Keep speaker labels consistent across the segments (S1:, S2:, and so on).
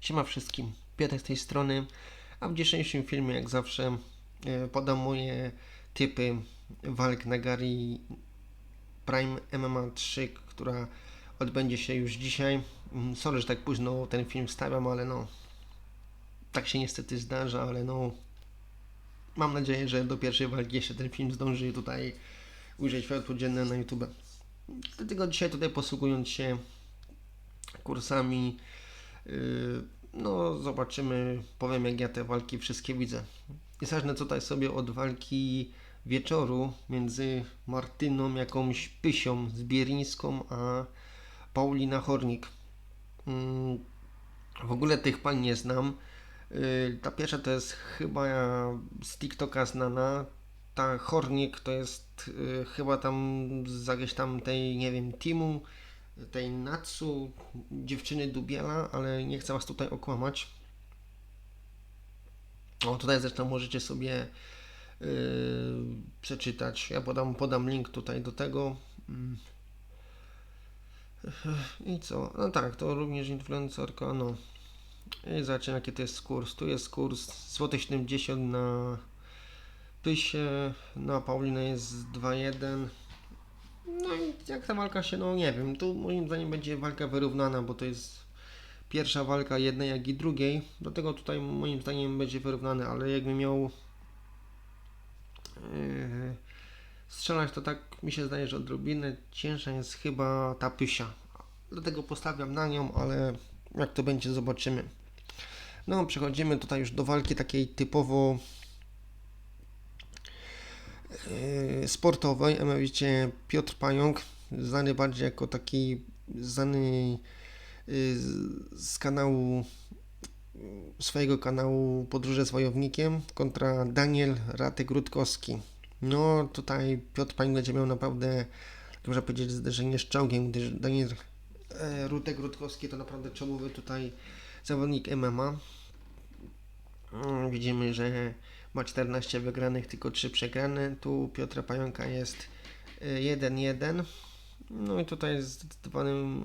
S1: Siema wszystkim, Piotrek z tej strony, a w dzisiejszym filmie jak zawsze e, podam moje typy walk na Gary Prime MMA 3, która odbędzie się już dzisiaj. Mm, Sorry, że tak późno ten film wstawiam, ale no tak się niestety zdarza, ale no mam nadzieję, że do pierwszej walki jeszcze ten film zdąży tutaj ujrzeć światło dzienne na YouTube. Dlatego dzisiaj tutaj posługując się kursami No, zobaczymy, powiem jak ja te walki wszystkie widzę. Zacznę tutaj sobie od walki wieczoru między Martyną jakąś Pysią z Bierińską, a Paulina Hornik. Mm, W ogóle tych pań nie znam. Yy, Ta pierwsza to jest chyba z TikToka znana. Ta Hornik to jest yy, chyba tam z jakiegoś tam tej, nie wiem, teamu tej Natsu, dziewczyny Dubiela, ale nie chcę Was tutaj okłamać. O, tutaj zresztą możecie sobie yy, przeczytać. Ja podam, podam link tutaj do tego. Mm. I co? No tak, to również influencerka, no. I zobaczymy jaki to jest kurs. Tu jest kurs złoty 70 na Pysie, na Paulinę jest 2,1. No i jak ta walka się, no nie wiem, tu moim zdaniem będzie walka wyrównana, bo to jest pierwsza walka jednej jak i drugiej, dlatego tutaj moim zdaniem będzie wyrównany, ale jakbym miał yy, strzelać, to tak mi się zdaje, że odrobinę cięższa jest chyba ta Pysia. Dlatego postawiam na nią, ale jak to będzie zobaczymy. No, przechodzimy tutaj już do walki takiej typowo sportowej, a mianowicie Piotr Pająk, znany bardziej jako taki znany yy, z- kanału swojego kanału Podróże z Wojownikiem kontra Daniel Ratek-Rutkowski. No tutaj Piotr Pająk będzie miał naprawdę, można powiedzieć, zderzenie z czołgiem, gdyż Daniel e, Rutek-Rutkowski to naprawdę czołowy tutaj zawodnik MMA. Mm, Widzimy, że ma 14 wygranych, tylko 3 przegrane. Tu Piotra Pająka jest y, 1-1. No i tutaj zdecydowanym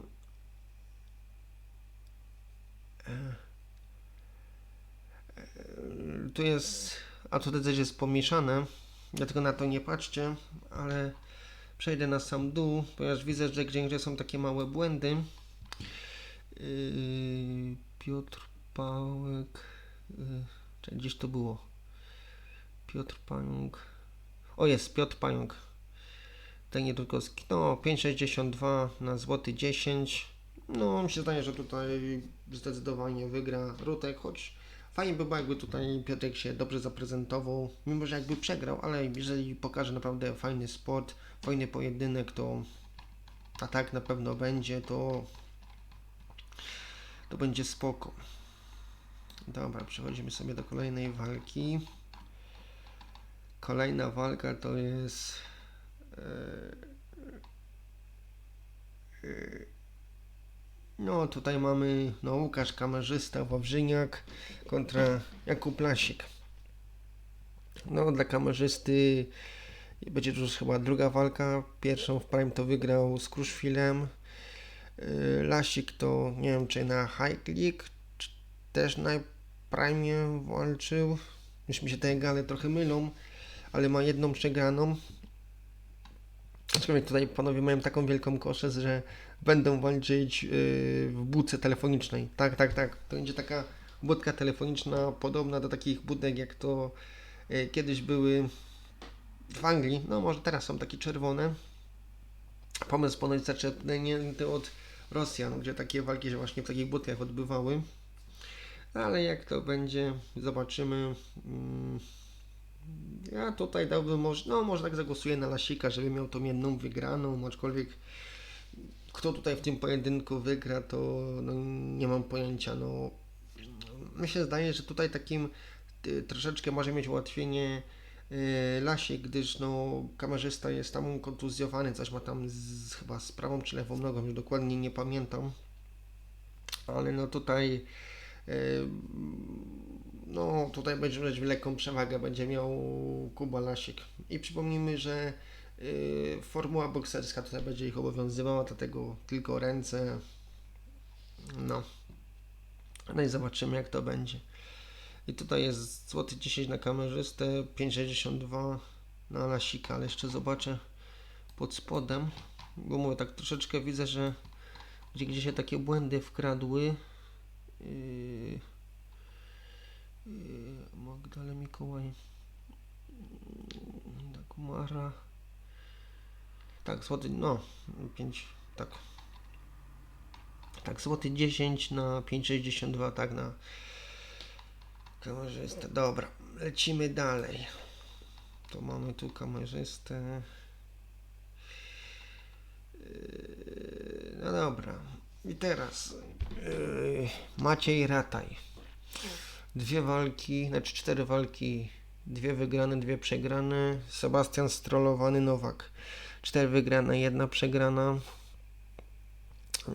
S1: e, e, tu jest, a tutaj też jest pomieszane, dlatego na to nie patrzcie, ale przejdę na sam dół, ponieważ widzę, że gdzie są takie małe błędy. Yy, Piotr Pałek, yy, gdzieś to było? Piotr Pająk. O jest, Piotr Pająk. Daniel Dudkowski. No, 5,62 na złoty 10. No, mi się zdaje, że tutaj zdecydowanie wygra Rutek, choć fajnie by było, jakby tutaj Piotrek się dobrze zaprezentował, mimo że jakby przegrał, ale jeżeli pokaże naprawdę fajny sport, fajny pojedynek, to a tak na pewno będzie, to to będzie spoko. Dobra, przechodzimy sobie do kolejnej walki. Kolejna walka to jest. e, e, No, tutaj mamy no, Łukasz Kamerzysta, Wawrzyniak kontra Jakub Lasik. No, dla kamerzysty będzie to już chyba druga walka. Pierwszą w Prime to wygrał z Kruszwilem. E, Lasik to nie wiem, czy na High League, też na Prime walczył. Już mi się te gale trochę mylą ale ma jedną przegraną. Aczkolwiek tutaj panowie mają taką wielką koszę, że będą walczyć yy, w budce telefonicznej. Tak, tak, tak. To będzie taka budka telefoniczna podobna do takich budek, jak to yy, kiedyś były w Anglii. No może teraz są takie czerwone. Pomysł ponoć zaczerpnięty od Rosjan, gdzie takie walki się właśnie w takich budkach odbywały. Ale jak to będzie, zobaczymy. Mm. Ja tutaj dałbym może, no może tak zagłosuję na Lasika, żeby miał tą jedną wygraną, aczkolwiek kto tutaj w tym pojedynku wygra, to no, nie mam pojęcia. No, mi się zdaje, że tutaj takim y, troszeczkę może mieć ułatwienie y, Lasik, gdyż no, kamerzysta jest tam kontuzjowany, coś ma tam z, chyba z prawą czy lewą nogą, już dokładnie nie pamiętam. Ale no tutaj y, no tutaj będzie mieć lekką przewagę, będzie miał Kuba Lasik. I przypomnijmy, że y, formuła bokserska tutaj będzie ich obowiązywała, dlatego tylko ręce. No. No i zobaczymy jak to będzie. I tutaj jest złoty 10 na kamerzystę, 5,62 na lasika, ale jeszcze zobaczę pod spodem, bo mówię tak troszeczkę widzę, że gdzie, gdzie się takie błędy wkradły. Yy, yy, Magdala Mikołaj. Dagmara. Tak, złoty, no, 5, tak. Tak, złoty 10 na 5,62, tak na kamerzystę. Dobra, lecimy dalej. To mamy tu kamerzystę. Yy, No dobra. I teraz yy, Maciej Rataj. Dwie walki, znaczy cztery walki, dwie wygrane, dwie przegrane. Sebastian Strollowany Nowak. Cztery wygrane, jedna przegrana.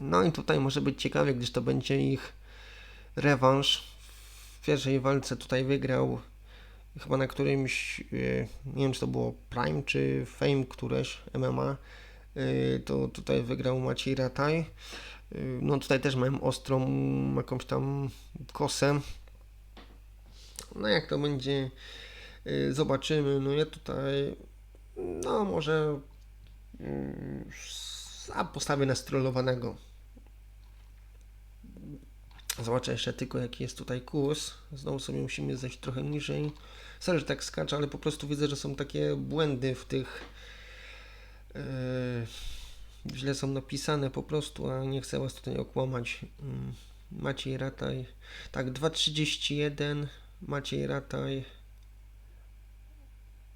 S1: No i tutaj może być ciekawie, gdyż to będzie ich rewanż. W pierwszej walce tutaj wygrał chyba na którymś, yy, nie wiem czy to było Prime czy Fame któreś MMA. Yy, to tutaj wygrał Maciej Rataj. Yy, No tutaj też miałem ostrą jakąś tam kosę. No jak to będzie, yy, zobaczymy. No ja tutaj, no może yy, a postawię na strollowanego. Zobaczę jeszcze tylko jaki jest tutaj kurs. Znowu sobie musimy zejść trochę niżej. Sorry, że tak skaczę, ale po prostu widzę, że są takie błędy w tych Yy, źle są napisane po prostu, a nie chcę Was tutaj okłamać. Mm, Maciej Rataj. Tak, 2.31. Maciej Rataj.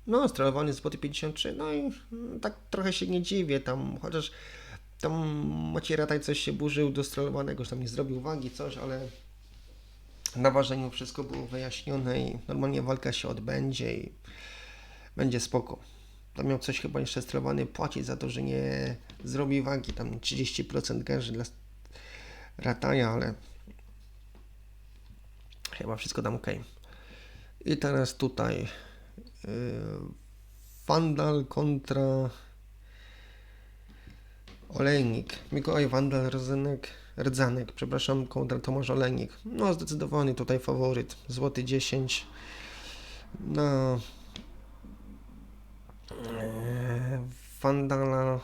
S1: No, strelowany z boty 53. No i tak trochę się nie dziwię tam, chociaż tam Maciej Rataj coś się burzył do strolowanego, że tam nie zrobił wagi, coś, ale na ważeniu wszystko było wyjaśnione i normalnie walka się odbędzie i będzie spoko tam miał coś chyba jeszcze strelowany płacić za to, że nie zrobi wagi, tam 30% garzy dla Rataja, ale chyba wszystko tam ok. I teraz tutaj yy, Vandal kontra Olejnik. Mikołaj Vandal Rdzanek, Rdzanek, przepraszam, kontra Tomasz Olejnik. No zdecydowany tutaj faworyt. Złoty 10 na Vandala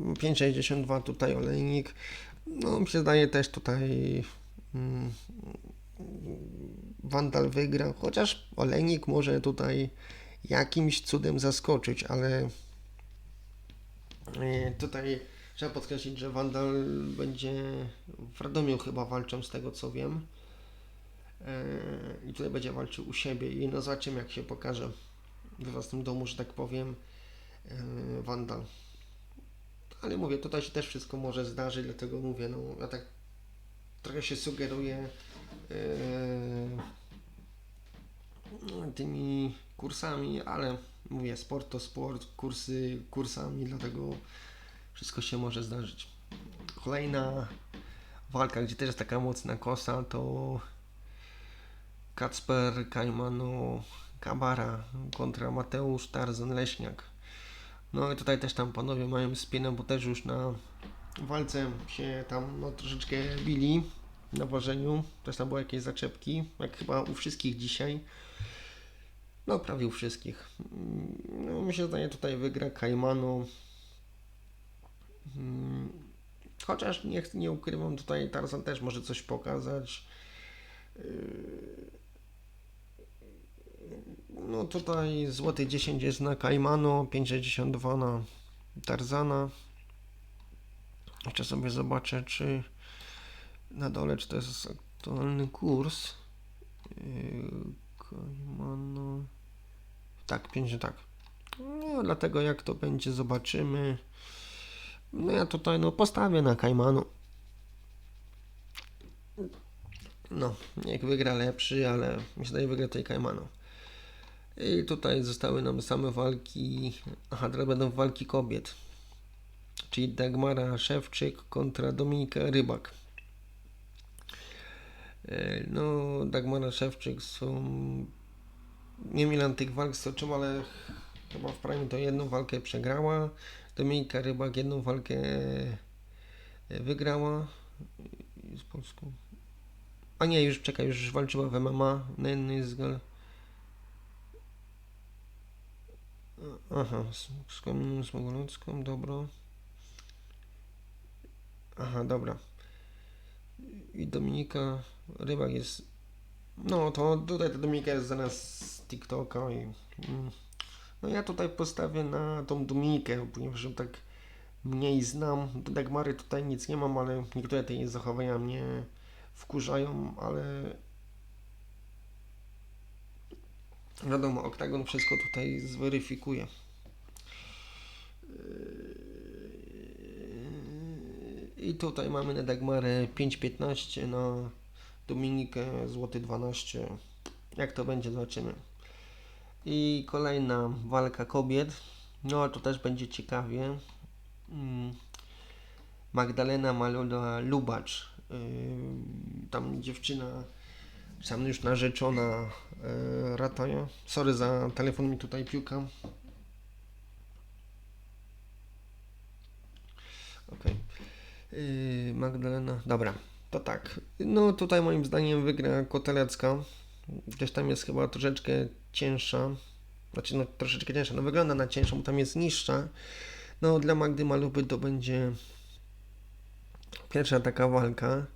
S1: 5,62 tutaj olejnik. No mi się zdaje też tutaj Vandal wygra, chociaż olejnik może tutaj jakimś cudem zaskoczyć, ale e, tutaj trzeba podkreślić, że Vandal będzie w Radomiu chyba walczą z tego co wiem. E, I tutaj będzie walczył u siebie i no zobaczymy jak się pokaże we własnym domu, że tak powiem, yy, Wandal. Ale mówię, tutaj się też wszystko może zdarzyć, dlatego mówię, no ja tak trochę się sugeruję tymi kursami, ale mówię, sport to sport, kursy kursami, dlatego wszystko się może zdarzyć. Kolejna walka, gdzie też jest taka mocna kosa, to Kacper Kajmanu Kabara kontra Mateusz Tarzan Leśniak. No i tutaj też tam panowie mają spinę, bo też już na walce się tam no, troszeczkę bili na ważeniu. Też tam były jakieś zaczepki, jak chyba u wszystkich dzisiaj. No prawie u wszystkich. No mi się zdaje tutaj wygra Kajmanu. Hmm, Chociaż nie, nie ukrywam, tutaj Tarzan też może coś pokazać. Yy, no tutaj złoty 10 jest na Kajmano, 5,62 na Tarzana. Jeszcze sobie zobaczę, czy na dole, czy to jest aktualny kurs. Yy, Kajmano. Tak, 5, tak. No, dlatego jak to będzie, zobaczymy. No ja tutaj no postawię na Kajmanu. No, niech wygra lepszy, ale się daje wygra tej Kajmanu. I tutaj zostały nam same walki. Aha, teraz będą walki kobiet. Czyli Dagmara Szewczyk kontra Dominika Rybak. E, No, Dagmara Szewczyk są. Nie ile tych walk stoczyła, ale chyba w Prime to jedną walkę przegrała. Dominika Rybak jedną walkę wygrała. Z Polską. A nie, już czekaj, już walczyła w MMA. Nenizgal. Aha, z, z Kamieniem Smogolocką, dobra. Aha, dobra. I Dominika Rybak jest. No to tutaj ta Dominika jest zaraz z TikToka i. mm, No ja tutaj postawię na tą Dominikę, ponieważ ją tak mniej znam. Do Dagmary tutaj nic nie mam, ale niektóre te jej zachowania mnie wkurzają, ale wiadomo, Oktagon wszystko tutaj zweryfikuje. I tutaj mamy na Dagmarę 5,15 na Dominikę złoty 12. Jak to będzie, zobaczymy. I kolejna walka kobiet. No, to też będzie ciekawie. Mm. Magdalena Maluda Lubacz. Yy, tam dziewczyna, sam już narzeczona yy, Rataja. Sorry za telefon mi tutaj piłka. Okej. Yy, Magdalena. Dobra, to tak. No tutaj moim zdaniem wygra Kotelecka. Gdzieś tam jest chyba troszeczkę cięższa. Znaczy, no troszeczkę cięższa. No wygląda na cięższą, bo tam jest niższa. No dla Magdy Maluby to będzie pierwsza taka walka.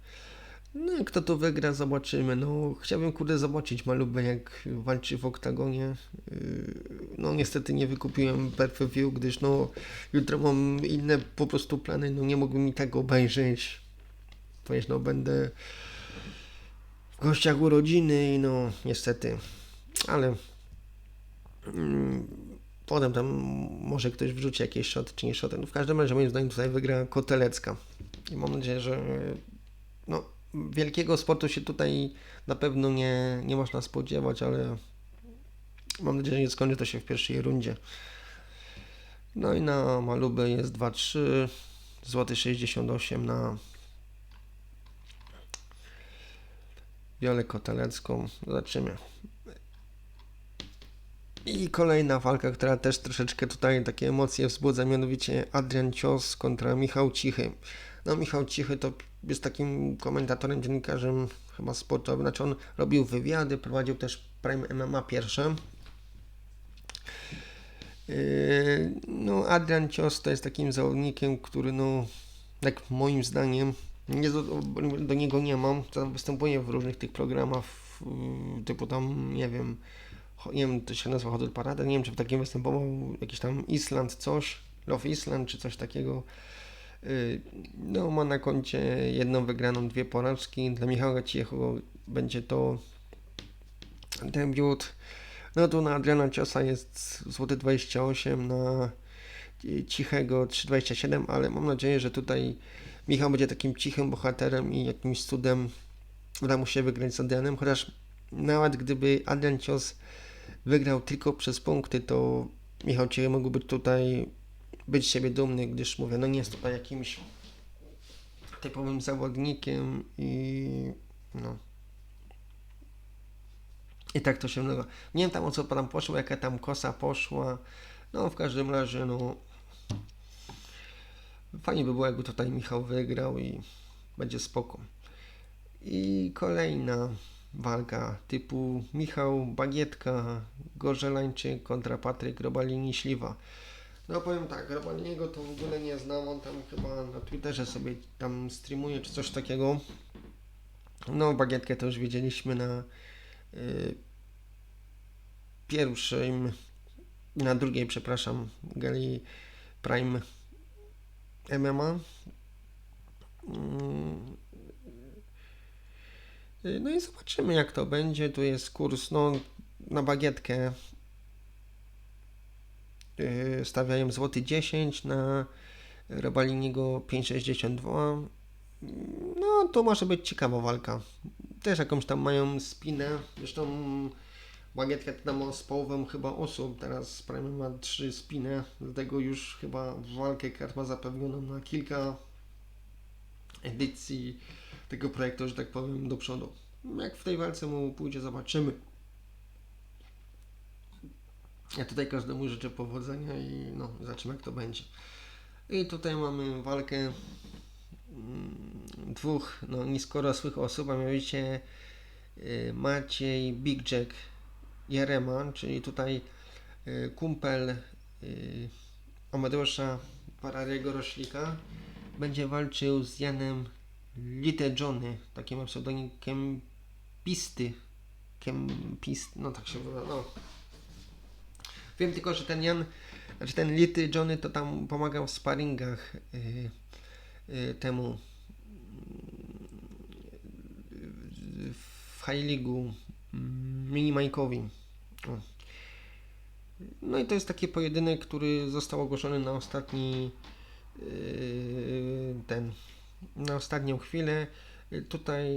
S1: No kto to wygra, zobaczymy. No chciałbym kurde zobaczyć Malubę jak walczy w oktagonie. Yy, No niestety nie wykupiłem view, gdyż no jutro mam inne po prostu plany, no nie mógłbym i tego obejrzeć. Ponieważ no będę w gościach urodziny i no niestety, ale mm, potem tam może ktoś wrzuci jakieś shot czy nie shot. No w każdym razie moim zdaniem tutaj wygra Kotelecka. I mam nadzieję, że no, wielkiego sportu się tutaj na pewno nie, nie można spodziewać, ale mam nadzieję, że nie skończy to się w pierwszej rundzie. No i na Malubę jest 2-3, złoty 68 na Wiolę Kotelecką. Zobaczymy. I kolejna walka, która też troszeczkę tutaj takie emocje wzbudza, mianowicie Adrian Cios kontra Michał Cichy. No Michał Cichy to jest takim komentatorem, dziennikarzem chyba sportowym, znaczy on robił wywiady, prowadził też Prime MMA pierwsze. Yy, No Adrian Cios to jest takim zawodnikiem, który no, jak moim zdaniem, nie do, do niego nie mam, to występuje w różnych tych programach, yy, typu tam, nie wiem, nie wiem, to się nazywa Hotel Parada, nie wiem, czy w takim występował jakiś tam Island coś, Love Island, czy coś takiego. Yy, No, ma na koncie jedną wygraną, dwie porażki. Dla Michała Ciechego będzie to debiut. No tu na Adriana Ciosa jest złoty 28, na Cichego 3,27, ale mam nadzieję, że tutaj Michał będzie takim cichym bohaterem i jakimś cudem uda mu się wygrać z Adrianem, chociaż nawet gdyby Adrian Cios wygrał tylko przez punkty, to Michał Cichy mógł być tutaj być siebie dumny, gdyż mówię, no nie jest tutaj jakimś typowym zawodnikiem i no. I tak to się nazywa. Nie wiem tam o co tam poszło, jaka tam kosa poszła. No w każdym razie, no. Fajnie by było, jakby tutaj Michał wygrał i będzie spoko. I kolejna walka typu Michał Bagietka, Gorzelańczyk kontra Patryk Robalini-Śliwa. No powiem tak, Robaliniego to w ogóle nie znam, on tam chyba na Twitterze sobie tam streamuje czy coś takiego. No Bagietkę to już wiedzieliśmy na y, pierwszym, na drugiej, przepraszam, gali Prime MMA. Mm. Y, No i zobaczymy jak to będzie. Tu jest kurs no, na bagietkę. Yy, Stawiają złoty 10 na Robaliniego 5,62. No to może być ciekawa walka. Też jakąś tam mają spinę. Zresztą bagietka tam z połową chyba osób. Teraz Prime ma 3 spiny. Dlatego już chyba walkę kart ma zapewnioną na kilka edycji tego projektu, że tak powiem, do przodu. Jak w tej walce mu pójdzie, zobaczymy. Ja tutaj każdemu życzę powodzenia i no, zobaczymy jak to będzie. I tutaj mamy walkę mm, dwóch no, niskorosłych osób, a mianowicie y, Maciej Big Jack Jerema, czyli tutaj y, kumpel y, Amadeusza Parariego Roślika, będzie walczył z Janem Little Johnny, takim ma pseudonim Kempisty. Kempist, no tak się wygląda. No. Wiem tylko, że ten Jan, znaczy ten Little Johnny to tam pomagał w sparingach y, y, temu y, w High League'u mm, Mini Mike'owi. No i to jest taki pojedynek, który został ogłoszony na ostatni yy, ten na ostatnią chwilę. Tutaj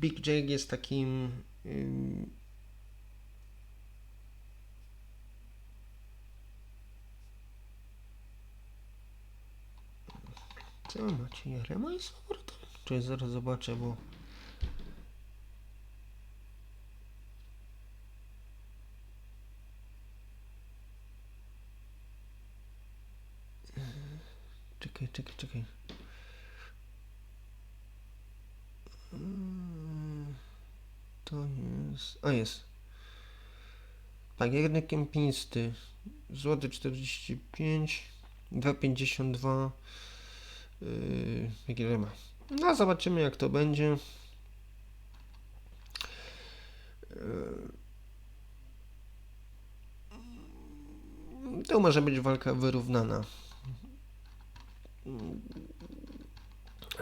S1: Big Jake jest takim Co macie? Jarema jest powrotem? Czy zaraz zobaczę, bo Czekaj, czekaj, czekaj. Mm, To jest. A jest. Jednak kępiństy. Złoty 45, 2,52. Yy, ma? No, zobaczymy jak to będzie. Yy, To może być walka wyrównana.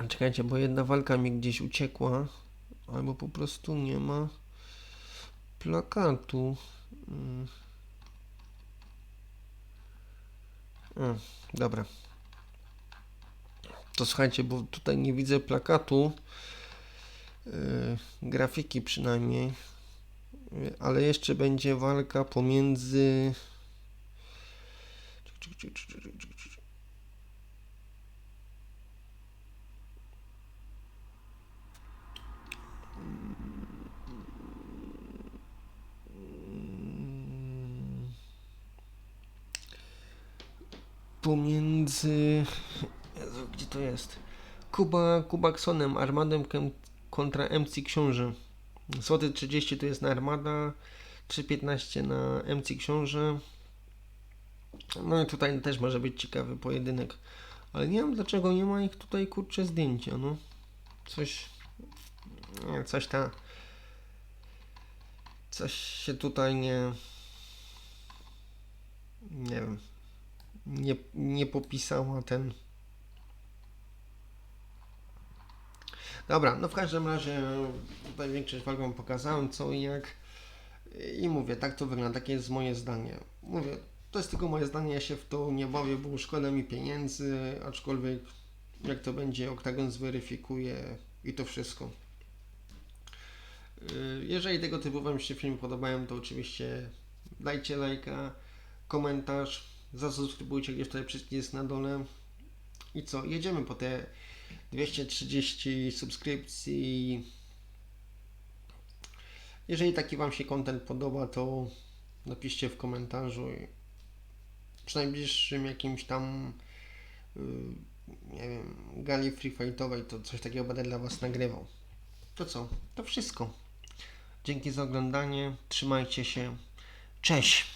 S1: Czekajcie, bo jedna walka mi gdzieś uciekła, albo po prostu nie ma plakatu. Mm. A, dobra. To słuchajcie, bo tutaj nie widzę plakatu, yy, grafiki przynajmniej, ale jeszcze będzie walka pomiędzy. Pomiędzy. To jest? Kuba Kubaksonem, Armadem kontra MC Książę. Złoty 30 to jest na Armada, 3,15 na MC Książę. No i tutaj też może być ciekawy pojedynek. Ale nie wiem dlaczego nie ma ich tutaj kurczę zdjęcia, no. Coś. Nie, coś ta. Coś się tutaj nie. Nie wiem. Nie, nie popisała ten. Dobra, no w każdym razie tutaj większość walk wam pokazałem co i jak. I mówię, tak to wygląda, takie jest moje zdanie. Mówię, to jest tylko moje zdanie, ja się w to nie bawię, bo szkoda mi pieniędzy, aczkolwiek jak to będzie, Oktagon zweryfikuje i to wszystko. Yy, Jeżeli tego typu Wam się film podobają, to oczywiście dajcie lajka, komentarz, zasubskrybujcie, gdzieś tutaj przycisk jest na dole. I co, jedziemy po te 230 subskrypcji. Jeżeli taki Wam się content podoba, to napiszcie w komentarzu. Przy najbliższym jakimś tam yy, nie wiem, gali free to coś takiego będę dla Was nagrywał. To co? To wszystko. Dzięki za oglądanie. Trzymajcie się. Cześć.